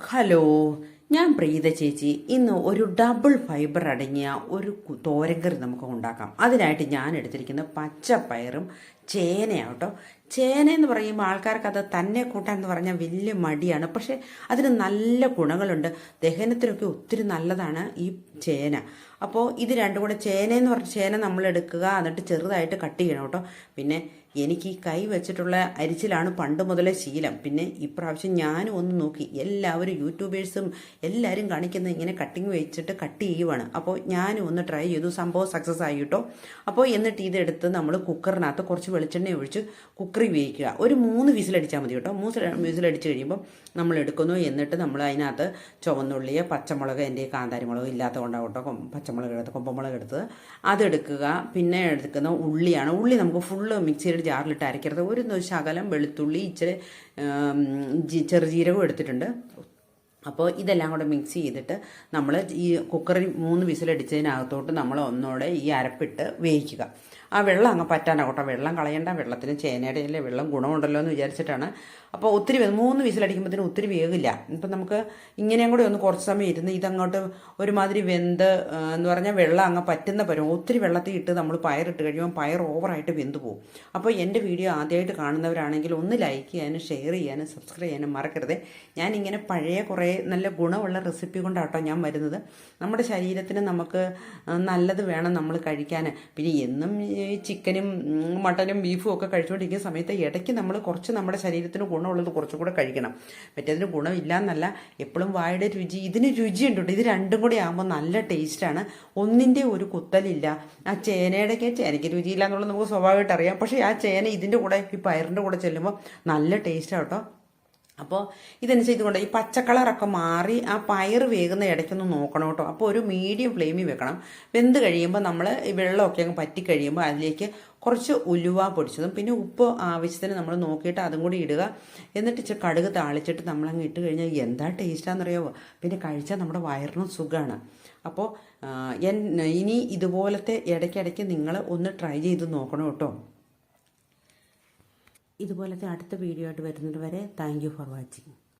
Hello ഞാൻ പ്രീത ചേച്ചി. ഇന്ന് ഒരു ഡബിൾ ഫൈബർ അടങ്ങിയ ഒരു തോരങ്കറി നമുക്ക് ഉണ്ടാക്കാം. അതിനായിട്ട് ഞാൻ എടുത്തിരിക്കുന്ന പച്ചപ്പയറും ചേനയാട്ടോ ചേന എന്ന് പറയുമ്പോൾ ആൾക്കാർക്ക് അത് തന്നെ കൂട്ടാൻ എന്ന് പറഞ്ഞാൽ വലിയ മടിയാണ്. പക്ഷെ അതിന് നല്ല ഗുണങ്ങളുണ്ട്. ദഹനത്തിനൊക്കെ ഒത്തിരി നല്ലതാണ് ഈ ചേന. അപ്പോൾ ഇത് രണ്ടും കൂടെ ചേന എന്ന് പറഞ്ഞ ചേന നമ്മൾ എടുക്കുക എന്നിട്ട് ചെറുതായിട്ട് കട്ട് ചെയ്യണം കേട്ടോ. പിന്നെ എനിക്ക് കൈ വെച്ചിട്ടുള്ള അരിച്ചിലാണ് പണ്ട് മുതലേ ശീലം. പിന്നെ ഇപ്രാവശ്യം ഞാനും ഒന്ന് നോക്കി. എല്ലാവരും യൂട്യൂബേഴ്സും എല്ലാവരും കാണിക്കുന്നത് ഇങ്ങനെ കട്ടിങ് വെച്ചിട്ട് കട്ട് ചെയ്യുവാണ്. അപ്പോൾ ഞാനും ഒന്ന് ട്രൈ ചെയ്തു. സംഭവം സക്സസ് ആയി കേട്ടോ. അപ്പോൾ എന്നിട്ട് ഇതെടുത്ത് നമ്മൾ കുക്കറിനകത്ത് കുറച്ച് വെളിച്ചെണ്ണ ഒഴിച്ച് കുക്കറി വേവിക്കുക. ഒരു മൂന്ന് വിസിലടിച്ചാൽ മതി കേട്ടോ. മൂന്ന് വിസിലടിച്ച് കഴിയുമ്പോൾ നമ്മൾ എടുക്കുന്നു. എന്നിട്ട് നമ്മൾ അതിനകത്ത് ചുവന്നുള്ളിയോ പച്ചമുളക് എന്റെ കാന്താരിമുളക് ഇല്ലാത്ത കൊണ്ടാണ് കേട്ടോ പച്ചമുളക് എടുത്ത് കൊമ്പമുളക് എടുത്ത് അതെടുക്കുക. പിന്നെ എടുക്കുന്ന ഉള്ളിയാണ്. ഉള്ളി നമുക്ക് ഫുള്ള് മിക്സിയുടെ ജാറിലിട്ട് അരയ്ക്കരുത്. ഒരു ശകലം വെളുത്തുള്ളി ഇച്ചിരി ചെറുജീരകം എടുത്തിട്ടുണ്ട്. അപ്പോൾ ഇതെല്ലാം കൂടെ മിക്സ് ചെയ്തിട്ട് നമ്മൾ ഈ കുക്കറിൽ മൂന്ന് വിസിലടിച്ചതിനകത്തോട്ട് നമ്മൾ ഒന്നുകൂടെ ഈ അരപ്പിട്ട് വേവിക്കുക. ആ വെള്ളം അങ്ങ് പറ്റാനാകട്ടെ വെള്ളം കളയണ്ട. വെള്ളത്തിന് ചേനയുടെ അല്ലേ വെള്ളം ഗുണമുണ്ടല്ലോ എന്ന് വിചാരിച്ചിട്ടാണ്. അപ്പോൾ ഒത്തിരി മൂന്ന് വിസിലടിക്കുമ്പോഴത്തേനും ഒത്തിരി വേവില്ല. ഇപ്പം നമുക്ക് ഇങ്ങനെയും കൂടെ ഒന്ന് കുറച്ച് സമയം ഇരുന്ന് ഇതങ്ങോട്ട് ഒരുമാതിരി വെന്ത് എന്ന് പറഞ്ഞാൽ വെള്ളം അങ്ങ് പറ്റുന്ന പരും ഒത്തിരി വെള്ളത്തിൽ ഇട്ട് നമ്മൾ പയറിട്ട് കഴിയുമ്പോൾ പയർ ഓവറായിട്ട് വെന്ത് പോകും. അപ്പോൾ എന്റെ വീഡിയോ ആദ്യമായിട്ട് കാണുന്നവരാണെങ്കിൽ ഒന്ന് ലൈക്ക് ചെയ്യാനും ഷെയർ ചെയ്യാനും സബ്സ്ക്രൈബ് ചെയ്യാനും മറക്കരുത്. ഞാൻ ഇങ്ങനെ പഴയ കുറേ നല്ല ഗുണമുള്ള റെസിപ്പി കൊണ്ടാട്ടോ ഞാൻ വരുന്നത്. നമ്മുടെ ശരീരത്തിന് നമുക്ക് നല്ലത് വേണം നമ്മൾ കഴിക്കാൻ പിന്നെ എന്നും ഈ ചിക്കനും മട്ടനും ബീഫും ഒക്കെ കഴിച്ചുകൊണ്ടിരിക്കുന്ന സമയത്ത് ഇടയ്ക്ക് നമ്മൾ കുറച്ച് നമ്മുടെ ശരീരത്തിന് ഗുണമുള്ളത് കുറച്ചും കൂടെ കഴിക്കണം. മറ്റേതിന് ഗുണമില്ല എന്നല്ല എപ്പോഴും വായുടെ രുചി ഇതിന് രുചിയുണ്ട് ഇത് രണ്ടും കൂടി ആകുമ്പോൾ നല്ല ടേസ്റ്റാണ് ഒന്നിന്റെ ഒരു കുത്തലില്ല. ആ ചേനയുടെയൊക്കെ ചേനയ്ക്ക് രുചിയില്ല എന്നുള്ളത് നമുക്ക് സ്വാഭാവികമായിട്ട് അറിയാം. പക്ഷേ ആ ചേന ഇതിന്റെ കൂടെ ഈ പയറിന്റെ കൂടെ ചെല്ലുമ്പോൾ നല്ല ടേസ്റ്റാണ് കേട്ടോ അപ്പോൾ ഇതനുസരിച്ചുകൊണ്ട് ഈ പച്ചക്കളറൊക്കെ മാറി ആ പയർ വേകുന്ന ഇടയ്ക്കൊന്ന് നോക്കണം കേട്ടോ. അപ്പോൾ ഒരു മീഡിയം ഫ്ലെയിമിൽ വെക്കണം. വെന്ത് കഴിയുമ്പോൾ നമ്മൾ വെള്ളമൊക്കെ അങ്ങ് പറ്റി കഴിയുമ്പോൾ അതിലേക്ക് കുറച്ച് ഉലുവ പൊടിച്ചതും പിന്നെ ഉപ്പ് ആവശ്യത്തിന് നമ്മൾ നോക്കിയിട്ട് അതും കൂടി ഇടുക. എന്നിട്ട് ഇച്ചിരി കടുക് താളിച്ചിട്ട് നമ്മളങ്ങ് ഇട്ട് കഴിഞ്ഞാൽ എന്താ ടേസ്റ്റാണെന്നറിയാമോ പിന്നെ കഴിച്ചാൽ നമ്മുടെ വയറിനും സുഖമാണ് അപ്പോൾ ഇനി ഇതുപോലത്തെ ഇടയ്ക്കിടയ്ക്ക് നിങ്ങൾ ഒന്ന് ട്രൈ ചെയ്ത് നോക്കണം കേട്ടോ. ഇതുപോലത്തെ അടുത്ത വീഡിയോ ആയിട്ട് വരുന്നത് വരെ താങ്ക് ഫോർ വാച്ചിങ്